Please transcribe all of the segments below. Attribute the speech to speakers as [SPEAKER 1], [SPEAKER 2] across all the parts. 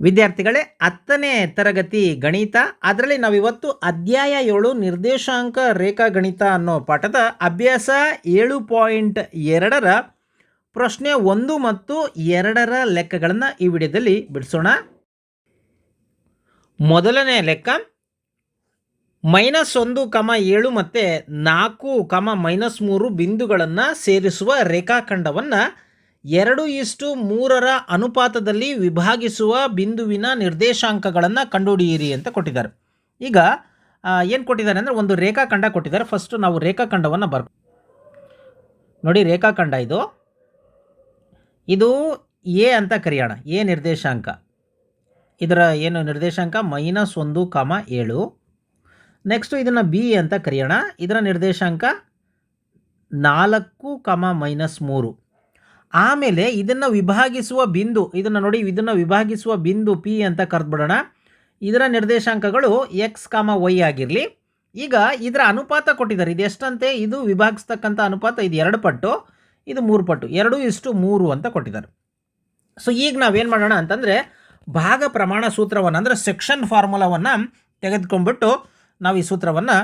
[SPEAKER 1] ವಿದ್ಯಾರ್ಥಿಗಳೇ, ಹತ್ತನೇ ತರಗತಿ ಗಣಿತ, ಅದರಲ್ಲಿ ನಾವಿವತ್ತು ಅಧ್ಯಾಯ ಏಳು ನಿರ್ದೇಶಾಂಕ ರೇಖಾ ಗಣಿತ ಅನ್ನೋ ಪಾಠದ ಅಭ್ಯಾಸ ಏಳು ಪಾಯಿಂಟ್ ಎರಡರ ಪ್ರಶ್ನೆ ಒಂದು ಮತ್ತು ಎರಡರ ಲೆಕ್ಕಗಳನ್ನು ಈ ವಿಡಿಯೋದಲ್ಲಿ ಬಿಡಿಸೋಣ. ಮೊದಲನೇ ಲೆಕ್ಕ, ಮೈನಸ್ ಒಂದು ಕಮ ಏಳು ಮತ್ತು ನಾಲ್ಕು ಕಮ ಮೈನಸ್ ಮೂರು ಬಿಂದುಗಳನ್ನು ಸೇರಿಸುವ ರೇಖಾಖಂಡವನ್ನು ಎರಡು ಇಷ್ಟು ಮೂರರ ಅನುಪಾತದಲ್ಲಿ ವಿಭಾಗಿಸುವ ಬಿಂದುವಿನ ನಿರ್ದೇಶಾಂಕಗಳನ್ನು ಕಂಡುಹಿಡಿಯಿರಿ ಅಂತ ಕೊಟ್ಟಿದ್ದಾರೆ. ಈಗ ಏನು ಕೊಟ್ಟಿದ್ದಾರೆ ಅಂದರೆ ಒಂದು ರೇಖಾಖಂಡ ಕೊಟ್ಟಿದ್ದಾರೆ. ಫಸ್ಟು ನಾವು ರೇಖಾಖಂಡವನ್ನು ಬರ್ ನೋಡಿ ರೇಖಾಖಂಡ ಇದು. ಇದು ಎ ಅಂತ ಕರೆಯೋಣ. ಎ ನಿರ್ದೇಶಾಂಕ. ಇದರ ಏನು ನಿರ್ದೇಶಾಂಕ? ಮೈನಸ್ ಒಂದು ಕಾಮ ಏಳು. ನೆಕ್ಸ್ಟು ಇದನ್ನು ಬಿ ಅಂತ ಕರೆಯೋಣ. ಇದರ ನಿರ್ದೇಶಾಂಕ ನಾಲ್ಕು ಕಮ ಮೈನಸ್ ಮೂರು. ಆಮೇಲೆ ಇದನ್ನು ವಿಭಾಗಿಸುವ ಬಿಂದು, ಇದನ್ನು ನೋಡಿ, ಇದನ್ನು ವಿಭಾಗಿಸುವ ಬಿಂದು ಪಿ ಅಂತ ಕರೆದ್ಬಿಡೋಣ. ಇದರ ನಿರ್ದೇಶಾಂಕಗಳು ಎಕ್ಸ್ ಕಾಮ ವೈ ಆಗಿರಲಿ. ಈಗ ಇದರ ಅನುಪಾತ ಕೊಟ್ಟಿದ್ದಾರೆ. ಇದು ಎಷ್ಟಂತೆ? ಇದು ವಿಭಾಗಿಸ್ತಕ್ಕಂಥ ಅನುಪಾತ, ಇದು ಎರಡು ಪಟ್ಟು, ಇದು ಮೂರು ಪಟ್ಟು. ಎರಡು ಇಷ್ಟು ಮೂರು ಅಂತ ಕೊಟ್ಟಿದ್ದಾರೆ. ಸೊ ಈಗ ನಾವೇನು ಮಾಡೋಣ ಅಂತಂದರೆ, ಭಾಗ ಪ್ರಮಾಣ ಸೂತ್ರವನ್ನು, ಅಂದರೆ ಸೆಕ್ಷನ್ ಫಾರ್ಮುಲಾವನ್ನು ತೆಗೆದುಕೊಂಡ್ಬಿಟ್ಟು ನಾವು ಈ ಸೂತ್ರವನ್ನು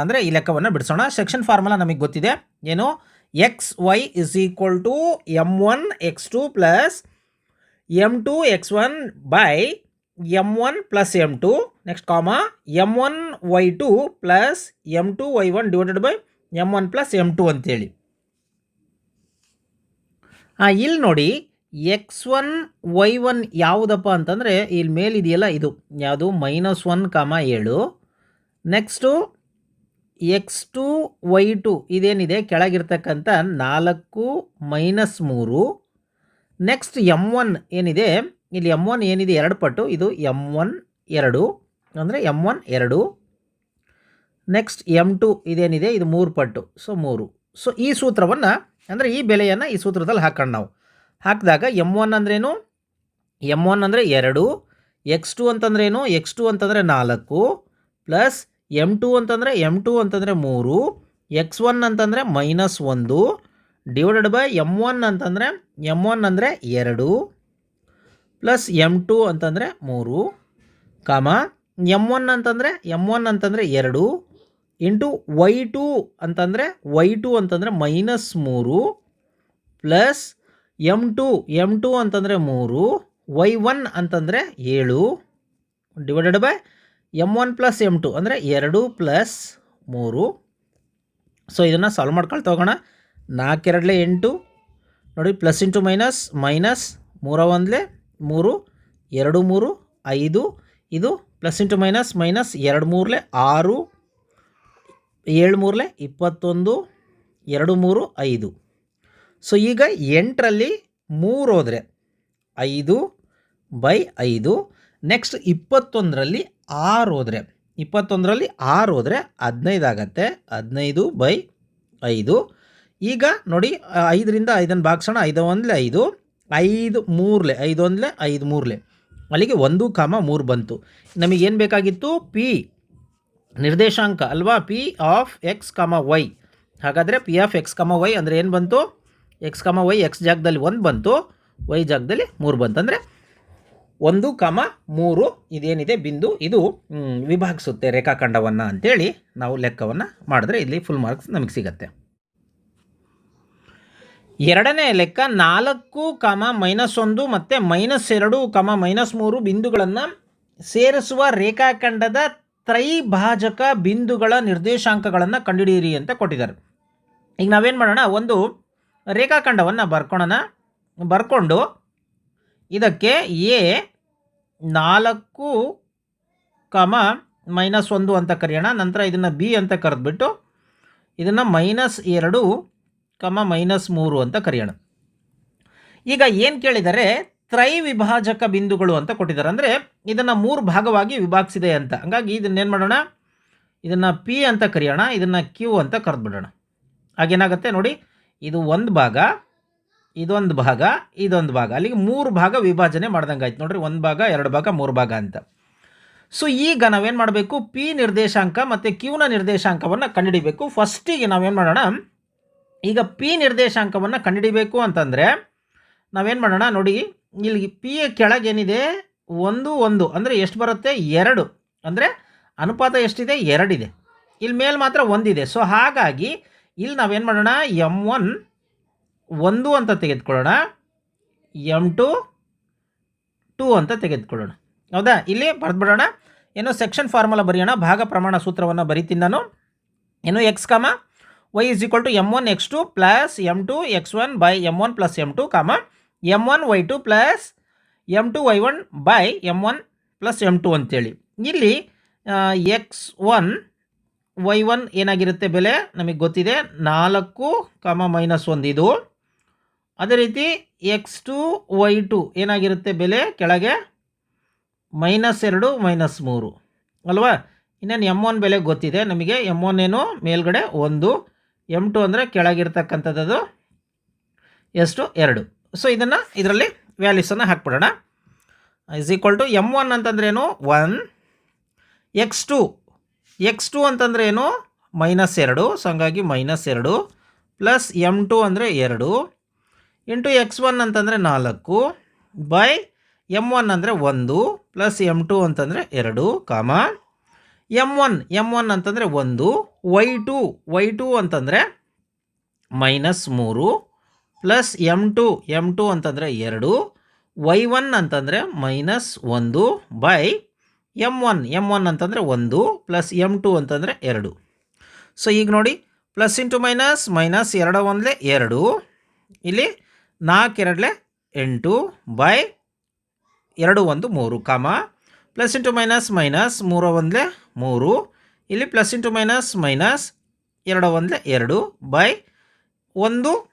[SPEAKER 1] ಅಂದರೆ ಈ ಲೆಕ್ಕವನ್ನು ಬಿಡಿಸೋಣ. ಸೆಕ್ಷನ್ ಫಾರ್ಮುಲಾ ನಮಗೆ ಗೊತ್ತಿದೆ. ಏನು? X Y is equal to M one X two plus M two X one by M one plus M two next comma M one Y two plus M two Y one divided by M one plus M two ಅಂತೇಳಿ. ಹಾಂ ಇಲ್ಲಿ ನೋಡಿ X one Y one ಯಾವುದಪ್ಪ ಅಂತಂದರೆ, ಇಲ್ಲಿ ಮೇಲಿದೆಯಲ್ಲ ಇದು, ಯಾವುದು? Minus one comma ಏಳು. Next X two Y two ಇದೇನಿದೆ? ಕೆಳಗಿರ್ತಕ್ಕಂಥ ನಾಲ್ಕು ಮೈನಸ್ ಮೂರು. ನೆಕ್ಸ್ಟ್ ಎಂ ಒನ್ ಏನಿದೆ? ಇಲ್ಲಿ ಎಂ ಒನ್ ಏನಿದೆ? ಎರಡು ಪಟ್ಟು. ಇದು ಎಂ ಒನ್ ಎರಡು. ಅಂದರೆ ಎಂ ಒನ್ ಎರಡು. ನೆಕ್ಸ್ಟ್ ಎಂ ಟು ಇದೇನಿದೆ? ಇದು ಮೂರು ಪಟ್ಟು. ಸೊ ಮೂರು. ಸೊ ಈ ಸೂತ್ರವನ್ನು, ಅಂದರೆ ಈ ಬೆಲೆಯನ್ನು ಈ ಸೂತ್ರದಲ್ಲಿ ಹಾಕೊಂಡು ನಾವು. ಹಾಕಿದಾಗ ಎಂ ಒನ್ ಅಂದ್ರೇನು? ಎಂ ಒನ್ ಅಂದರೆ ಎರಡು. ಎಕ್ಸ್ ಟು ಅಂತಂದ್ರೇನು? ಎಕ್ಸ್ ಟು ಅಂತಂದರೆ ನಾಲ್ಕು. ಪ್ಲಸ್ ಎಂ ಟು ಅಂತಂದರೆ ಎಂ ಟು ಅಂತಂದರೆ ಮೂರು, ಎಕ್ಸ್ ಒನ್ ಅಂತಂದರೆ ಮೈನಸ್ ಒಂದು, ಡಿವೈಡೆಡ್ ಬೈ ಎಂ ಒನ್ ಅಂತಂದರೆ ಎಂ ಒನ್ ಅಂದರೆ ಎರಡು, ಪ್ಲಸ್ ಎಂ ಟು ಅಂತಂದರೆ ಮೂರು, ಕಾಮ ಎಂ ಒನ್ ಅಂತಂದರೆ ಎಂ ಒನ್ ಅಂತಂದರೆ ಎರಡು, ಇಂಟು ವೈ ಟು ಅಂತಂದರೆ ವೈ ಟು ಅಂತಂದರೆ ಮೈನಸ್ ಮೂರು, plus M two M two ಅಂತಂದರೆ ಮೂರು, ವೈ ಒನ್ ಅಂತಂದರೆ ಏಳು, divided by M one plus M two ಅಂದರೆ ಎರಡು ಪ್ಲಸ್ ಮೂರು. ಸೊ ಇದನ್ನು ಸಾಲ್ವ್ ಮಾಡ್ಕೊಳ್ತಾ ಹೋಗೋಣ. ನಾಲ್ಕೆರಡಲೆ ಎಂಟು. ನೋಡಿ ಪ್ಲಸ್ ಇಂಟು ಮೈನಸ್ ಮೈನಸ್ ಮೂರ ಒಂದಲೆ ಮೂರು, ಎರಡು ಮೂರು, ಐದು. ಇದು ಪ್ಲಸ್ ಇಂಟು ಮೈನಸ್ ಮೈನಸ್ ಎರಡು ಮೂರಲೆ ಆರು, ಏಳು ಮೂರಲೆ ಇಪ್ಪತ್ತೊಂದು, ಎರಡು ಮೂರು, ಐದು. ಸೊ ಈಗ ಎಂಟರಲ್ಲಿ ಮೂರು ಹೋದರೆ ಐದು ಬೈ ಐದು. ನೆಕ್ಸ್ಟ್ ಇಪ್ಪತ್ತೊಂದರಲ್ಲಿ ಆರು ಹೋದರೆ, ಇಪ್ಪತ್ತೊಂದರಲ್ಲಿ ಆರು ಹೋದರೆ ಹದಿನೈದು ಆಗತ್ತೆ. ಹದಿನೈದು ಬೈ ಐದು. ಈಗ ನೋಡಿ ಐದರಿಂದ ಐದನ್ನು ಭಾಗಿಸೋಣ. ಐದು ಒಂದಲೇ ಐದು ಐದು ಮೂರಲೆ ಐದು ಒಂದಲೆ ಐದು ಮೂರಲೆ. ಅಲ್ಲಿಗೆ ಒಂದು ಕಾಮ ಮೂರು ಬಂತು. ನಮಗೇನು ಬೇಕಾಗಿತ್ತು? ಪಿ ನಿರ್ದೇಶಾಂಕ ಅಲ್ವಾ? P of X comma Y. ಹಾಗಾದರೆ P of X comma Y ಅಂದರೆ ಏನು ಬಂತು? ಎಕ್ಸ್ ಕಾಮ ವೈ ಎಕ್ಸ್ ಜಾಗದಲ್ಲಿ ಒಂದು ಬಂತು, ವೈ ಜಾಗದಲ್ಲಿ ಮೂರು ಬಂತು. ಅಂದರೆ ಒಂದು ಕಮ ಮೂರು ಇದೇನಿದೆ ಬಿಂದು ಇದು ವಿಭಾಗಿಸುತ್ತೆ ರೇಖಾಖಂಡವನ್ನು ಅಂಥೇಳಿ ನಾವು ಲೆಕ್ಕವನ್ನು ಮಾಡಿದ್ರೆ ಇಲ್ಲಿ ಫುಲ್ ಮಾರ್ಕ್ಸ್ ನಮಗೆ ಸಿಗತ್ತೆ. ಎರಡನೇ ಲೆಕ್ಕ ನಾಲ್ಕು ಕಮ ಮೈನಸ್ ಒಂದು ಮತ್ತು ಮೈನಸ್ ಎರಡು ಕಮ ಮೈನಸ್ ಮೂರು ಬಿಂದುಗಳನ್ನು ಸೇರಿಸುವ ರೇಖಾಖಂಡದ ತ್ರೈಭಾಜಕ ಬಿಂದುಗಳ ನಿರ್ದೇಶಾಂಕಗಳನ್ನು ಕಂಡುಹಿಡಿಯಿರಿ ಅಂತ ಕೊಟ್ಟಿದ್ದಾರೆ. ಈಗ ನಾವೇನು ಮಾಡೋಣ, ಒಂದು ರೇಖಾಖಂಡವನ್ನು ಬರ್ಕೊಳ್ಳೋಣ ಬರ್ಕೊಂಡು ಇದಕ್ಕೆ ಎ ನಾಲ್ಕು ಕಮ ಮೈನಸ್ ಒಂದು ಅಂತ ಕರೆಯೋಣ. ನಂತರ ಇದನ್ನು ಬಿ ಅಂತ ಕರೆದ್ಬಿಟ್ಟು ಇದನ್ನು ಮೈನಸ್ ಎರಡು ಕಮ ಮೈನಸ್ ಮೂರು ಅಂತ ಕರೆಯೋಣ. ಈಗ ಏನು ಕೇಳಿದರೆ ತ್ರೈ ವಿಭಾಜಕ ಬಿಂದುಗಳು ಅಂತ ಕೊಟ್ಟಿದ್ದಾರೆ. ಅಂದರೆ ಇದನ್ನು ಮೂರು ಭಾಗವಾಗಿ ವಿಭಾಗಿಸಿದೆ ಅಂತ. ಹಂಗಾಗಿ ಇದನ್ನೇನು ಮಾಡೋಣ? ಇದನ್ನು ಪಿ ಅಂತ ಕರೆಯೋಣ. ಇದನ್ನು ಕ್ಯೂ ಅಂತ ಕರೆದ್ಬಿಡೋಣ. ಹಾಗೇನಾಗುತ್ತೆ ನೋಡಿ? ಇದು ಒಂದು ಭಾಗ. ಇದೊಂದು ಭಾಗ ಇದೊಂದು ಭಾಗ. ಅಲ್ಲಿಗೆ ಮೂರು ಭಾಗ ವಿಭಜನೆ ಮಾಡ್ದಂಗೆ ಆಯ್ತು. ನೋಡ್ರಿ, ಒಂದು ಭಾಗ, ಎರಡು ಭಾಗ, ಮೂರು ಭಾಗ ಅಂತ. ಸೊ ಈಗ ನಾವೇನು ಮಾಡಬೇಕು? ಪಿ ನಿರ್ದೇಶಾಂಕ ಮತ್ತು ಕ್ಯೂನ ನಿರ್ದೇಶಾಂಕವನ್ನು ಕಂಡುಹಿಡಿಬೇಕು ಫಸ್ಟಿಗೆ ನಾವೇನು ಮಾಡೋಣ? ಈಗ ಪಿ ನಿರ್ದೇಶಾಂಕವನ್ನು ಕಂಡುಹಿಡಿಬೇಕು ಅಂತಂದರೆ, ನಾವೇನು ಮಾಡೋಣ? ನೋಡಿ ಇಲ್ಲಿ ಪಿ ಕೆಳಗೇನಿದೆ ಒಂದು ಒಂದು. ಅಂದರೆ ಎಷ್ಟು ಬರುತ್ತೆ? ಎರಡು. ಅಂದರೆ ಅನುಪಾತ ಎಷ್ಟಿದೆ? ಎರಡಿದೆ. ಇಲ್ಲಿ ಮೇಲೆ ಮಾತ್ರ ಒಂದಿದೆ. ಸೊ ಹಾಗಾಗಿ ಇಲ್ಲಿ ನಾವೇನು ಮಾಡೋಣ? ಎಂ ಒನ್ ಒಂದು ಅಂತ ತೆಗೆದುಕೊಳ್ಳೋಣ. ಎಂ ಟು ಟೂ ಅಂತ ತೆಗೆದುಕೊಳ್ಳೋಣ. ಹೌದಾ? ಇಲ್ಲಿ ಬರೆದ್ಬಿಡೋಣ ಏನು ಸೆಕ್ಷನ್ ಫಾರ್ಮುಲಾ ಬರೆಯೋಣ. ಭಾಗ ಪ್ರಮಾಣ ಸೂತ್ರವನ್ನು ಬರೀತೀನಿ ನಾನು. ಏನು X comma Y is equal to M one X two plus M two X one by M one plus M two comma M one Y two plus M two Y one by M one plus M two ಅಂತೇಳಿ. ಇಲ್ಲಿ X one Y one ಏನಾಗಿರುತ್ತೆ ಬೆಲೆ? ನಮಗೆ ಗೊತ್ತಿದೆ. ನಾಲ್ಕು comma minus ಒಂದು ಇದು. ಅದೇ ರೀತಿ ಎಕ್ಸ್ ಟು ವೈ ಟು ಏನಾಗಿರುತ್ತೆ ಬೆಲೆ? ಕೆಳಗೆ ಮೈನಸ್ ಎರಡು ಮೈನಸ್ ಮೂರು. ಅಲ್ವಾ? ಇನ್ನೇನು ಎಂ ಒನ್ ಬೆಲೆ ಗೊತ್ತಿದೆ ನಮಗೆ. ಎಂ ಒನ್ ಏನು? ಮೇಲ್ಗಡೆ ಒಂದು. ಎಂ ಟು ಅಂದರೆ ಕೆಳಗಿರ್ತಕ್ಕಂಥದ್ದು ಎಷ್ಟು? ಎರಡು. ಸೊ ಇದನ್ನು ಇದರಲ್ಲಿ ವ್ಯಾಲ್ಯೂಸನ್ನು ಹಾಕ್ಬಿಡೋಣ. Is equal to M one ಅಂತಂದ್ರೆ ಏನು? One X two X two ಅಂತಂದ್ರೆ ಏನು? ಮೈನಸ್ ಎರಡು. ಸೊ ಹಂಗಾಗಿ ಮೈನಸ್ ಎರಡು. ಪ್ಲಸ್ ಎಂ ಟು ಅಂದರೆ ಎರಡು. ಇಂಟು ಎಕ್ಸ್ ಒನ್ ಅಂತಂದರೆ ನಾಲ್ಕು, ಬೈ ಎಂ ಒನ್ ಅಂದರೆ ಒಂದು, ಪ್ಲಸ್ ಎಂ ಟು ಅಂತಂದರೆ ಎರಡು, ಕಾಮ. ಎಂ ಒನ್ ಎಂ ಒನ್ ಅಂತಂದರೆ ಒಂದು, ವೈ ಟು ವೈ ಟು ಅಂತಂದರೆ ಮೈನಸ್ ಮೂರು, plus M two M two ಅಂತಂದರೆ ಎರಡು, ವೈ ಒನ್ ಅಂತಂದರೆ ಮೈನಸ್ ಒಂದು, by M one M one ಅಂತಂದರೆ ಒಂದು, ಪ್ಲಸ್ ಎಂ ಟು ಅಂತಂದರೆ ಎರಡು. ಸೊ ಈಗ ನೋಡಿ, ಪ್ಲಸ್ ಇಂಟು ಮೈನಸ್ ಮೈನಸ್ ಎರಡು ಒಂದೇ ಎರಡು. ಇಲ್ಲಿ ನಾಲ್ಕು ಎರಡಲೆ ಎಂಟು ಬೈ ಎರಡು ಒಂದು ಮೂರು, ಕಾಮ. ಪ್ಲಸ್ ಇಂಟು ಮೈನಸ್ ಮೈನಸ್ ಮೂರು ಒಂದಲೇ ಮೂರು. ಇಲ್ಲಿ ಪ್ಲಸ್ ಇಂಟು ಮೈನಸ್ ಮೈನಸ್ ಎರಡು ಒಂದಲೆ ಎರಡು ಬೈ ಒಂದು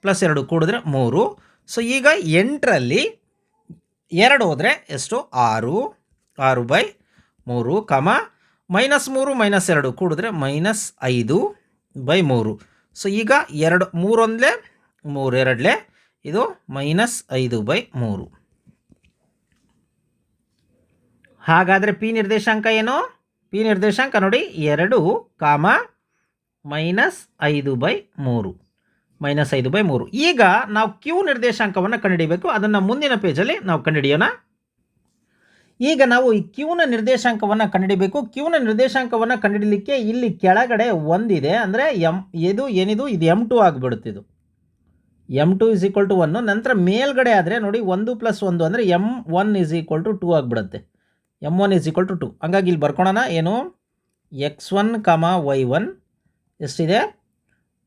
[SPEAKER 1] ಪ್ಲಸ್ ಎರಡು ಕೂಡಿದ್ರೆ ಮೂರು. ಸೊ ಈಗ ಎಂಟರಲ್ಲಿ ಎರಡು ಹೋದರೆ ಎಷ್ಟು? ಆರು. ಆರು ಬೈ ಮೂರು, ಕಮ. ಮೈನಸ್ ಮೂರು, ಮೈನಸ್ ಎರಡು ಕೂಡಿದ್ರೆ ಮೈನಸ್ ಐದು ಬೈ ಮೂರು. ಸೊ ಈಗ ಎರಡು ಮೂರೊಂದಲೇ ಮೂರು ಎರಡಲೇ ಇದು ಮೈನಸ್ ಐದು ಬೈ ಮೂರು. ಹಾಗಾದರೆ ಪಿ ನಿರ್ದೇಶಾಂಕ ಏನು? ಪಿ ನಿರ್ದೇಶಾಂಕ ನೋಡಿ, ಎರಡು ಕಾಮ ಮೈನಸ್ ಐದು ಬೈ ಮೂರು. ಮೈನಸ್ ಐದು ಬೈ ಮೂರು. ಈಗ ನಾವು ಕ್ಯೂ ನಿರ್ದೇಶಾಂಕವನ್ನು ಕಂಡುಹಿಡಿಯಬೇಕು ಅದನ್ನು ಮುಂದಿನ ಪೇಜಲ್ಲಿ ನಾವು ಕಂಡುಹಿಡಿಯೋಣ. ಈಗ ನಾವು ಈ ಕ್ಯೂನ ನಿರ್ದೇಶಾಂಕವನ್ನು ಕಂಡುಹಿಡಿಬೇಕು. ಕ್ಯೂನ ನಿರ್ದೇಶಾಂಕವನ್ನು ಕಂಡುಹಿಡಲಿಕ್ಕೆ ಇಲ್ಲಿ ಕೆಳಗಡೆ ಒಂದಿದೆ. ಅಂದರೆ ಎಂ ಇದು ಏನಿದು? ಇದು M two ಆಗಿಬಿಡುತ್ತಿದ್ದು M two is equal to one ನಂತರ ಮೇಲ್ಗಡೆ ಆದರೆ ನೋಡಿ ಒಂದು ಪ್ಲಸ್ ಒಂದು ಅಂದರೆ M one is equal to two ಆಗಿಬಿಡುತ್ತೆ. M one is equal to two ಹಂಗಾಗಿ ಇಲ್ಲಿ ಬರ್ಕೊಳೋಣ, ಏನು? X one comma Y one ಎಷ್ಟಿದೆ?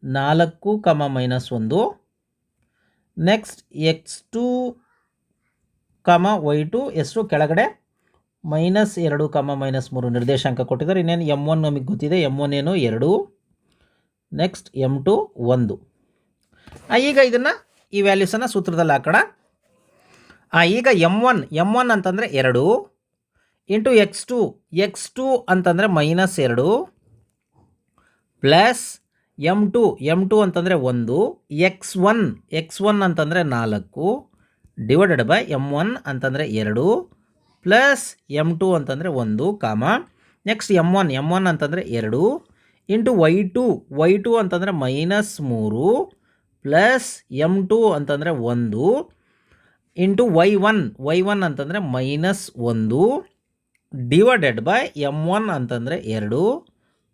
[SPEAKER 1] ನಾಲ್ಕು ಕಮ ಮೈನಸ್ ಒಂದು. Next X two comma Y two ಎಷ್ಟು? ಕೆಳಗಡೆ? ಮೈನಸ್ ಎರಡು ಕಮ ಮೈನಸ್ ಮೂರು ನಿರ್ದೇಶಾಂಕ ಕೊಟ್ಟಿದ್ದಾರೆ. ಇನ್ನೇನು ಎಂ ಒನ್ ನಮಗೆ ಗೊತ್ತಿದೆ. ಎಂ ಒನ್ ಏನು? ಎರಡು. ನೆಕ್ಸ್ಟ್ ಎಂ ಟು ಒಂದು. ಈಗ ಇದನ್ನು ಈ ವ್ಯಾಲ್ಯೂಸನ್ನು ಸೂತ್ರದಲ್ಲಿ ಹಾಕೋಣ. ಈಗ ಎಂ ಒನ್ ಎಂ ಒನ್ ಅಂತಂದರೆ ಎರಡು into X two X two ಅಂತಂದರೆ ಮೈನಸ್ ಎರಡು plus M two M two ಅಂತಂದರೆ ಒಂದು ಎಕ್ಸ್ ಒನ್ ಎಕ್ಸ್ ಒನ್ ಅಂತಂದರೆ ನಾಲ್ಕು ಡಿವೈಡೆಡ್ ಬೈ ಎಂ ಒನ್ ಅಂತಂದರೆ ಎರಡು ಪ್ಲಸ್ ಎಂ ಟು ಅಂತಂದರೆ ಒಂದು comma next M one M one ಅಂತಂದರೆ ಎರಡು into Y two Y two ಅಂತಂದರೆ ಮೈನಸ್ ಮೂರು ಪ್ಲಸ್ ಎಂ ಟು ಅಂತಂದರೆ ಒಂದು into Y one Y one ಅಂತಂದರೆ ಮೈನಸ್ ಒಂದು ಡಿವೈಡೆಡ್ ಬೈ ಎಂ ಒನ್ ಅಂತಂದರೆ ಎರಡು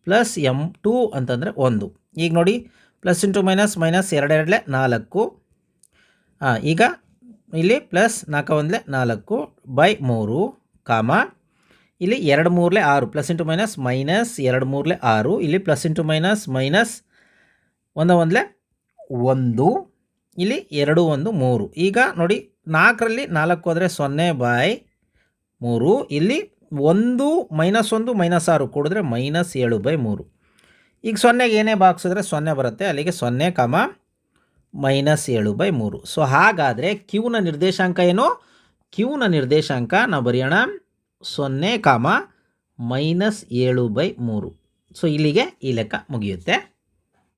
[SPEAKER 1] ಪ್ಲಸ್ ಎಂ ಟು ಅಂತಂದರೆ ಒಂದು. ಈಗ ನೋಡಿ, ಪ್ಲಸ್ ಇಂಟು ಮೈನಸ್ ಮೈನಸ್ ಎರಡೆರಡಲೆ ನಾಲ್ಕು. ಹಾಂ ಈಗ ಇಲ್ಲಿ ಪ್ಲಸ್ ನಾಲ್ಕು ಒಂದಲೇ ನಾಲ್ಕು ಬೈ ಮೂರು ಕಾಮ, ಇಲ್ಲಿ ಎರಡು ಮೂರಲೆ ಆರು, ಪ್ಲಸ್ ಇಂಟು ಮೈನಸ್ ಮೈನಸ್ ಎರಡು ಮೂರಲೆ ಆರು, ಇಲ್ಲಿ ಪ್ಲಸ್ ಇಂಟು ಮೈನಸ್ ಮೈನಸ್ ಒಂದ ಒಂದಲೇ ಒಂದು, ಇಲ್ಲಿ ಎರಡು ಒಂದು ಮೂರು. ಈಗ ನೋಡಿ, ನಾಲ್ಕರಲ್ಲಿ ನಾಲ್ಕು ಹೋದರೆ ಸೊನ್ನೆ ಬೈ ಮೂರು. ಇಲ್ಲಿ ಒಂದು ಮೈನಸ್ ಒಂದು ಮೈನಸ್ ಆರು ಕೂಡಿದ್ರೆ ಮೈನಸ್ ಏಳು ಬೈ ಮೂರು. ಈಗ ಸೊನ್ನೆಗೆ ಏನೇ ಬಾಕ್ಸಿದ್ರೆ ಸೊನ್ನೆ ಬರುತ್ತೆ. ಅಲ್ಲಿಗೆ ಸೊನ್ನೆ ಕಮ ಮೈನಸ್ ಏಳು ಬೈ ಮೂರು. ಸೊ ಹಾಗಾದರೆ ಕ್ಯೂನ ನಿರ್ದೇಶಾಂಕ ಏನು? ಕ್ಯೂನ ನಿರ್ದೇಶಾಂಕ ನಾವು ಬರೆಯೋಣ. ಸೊನ್ನೆ ಕಾಮ ಮೈನಸ್ ಏಳು ಬೈ ಮೂರು. ಸೊ ಇಲ್ಲಿಗೆ ಈ ಲೆಕ್ಕ ಮುಗಿಯುತ್ತೆ.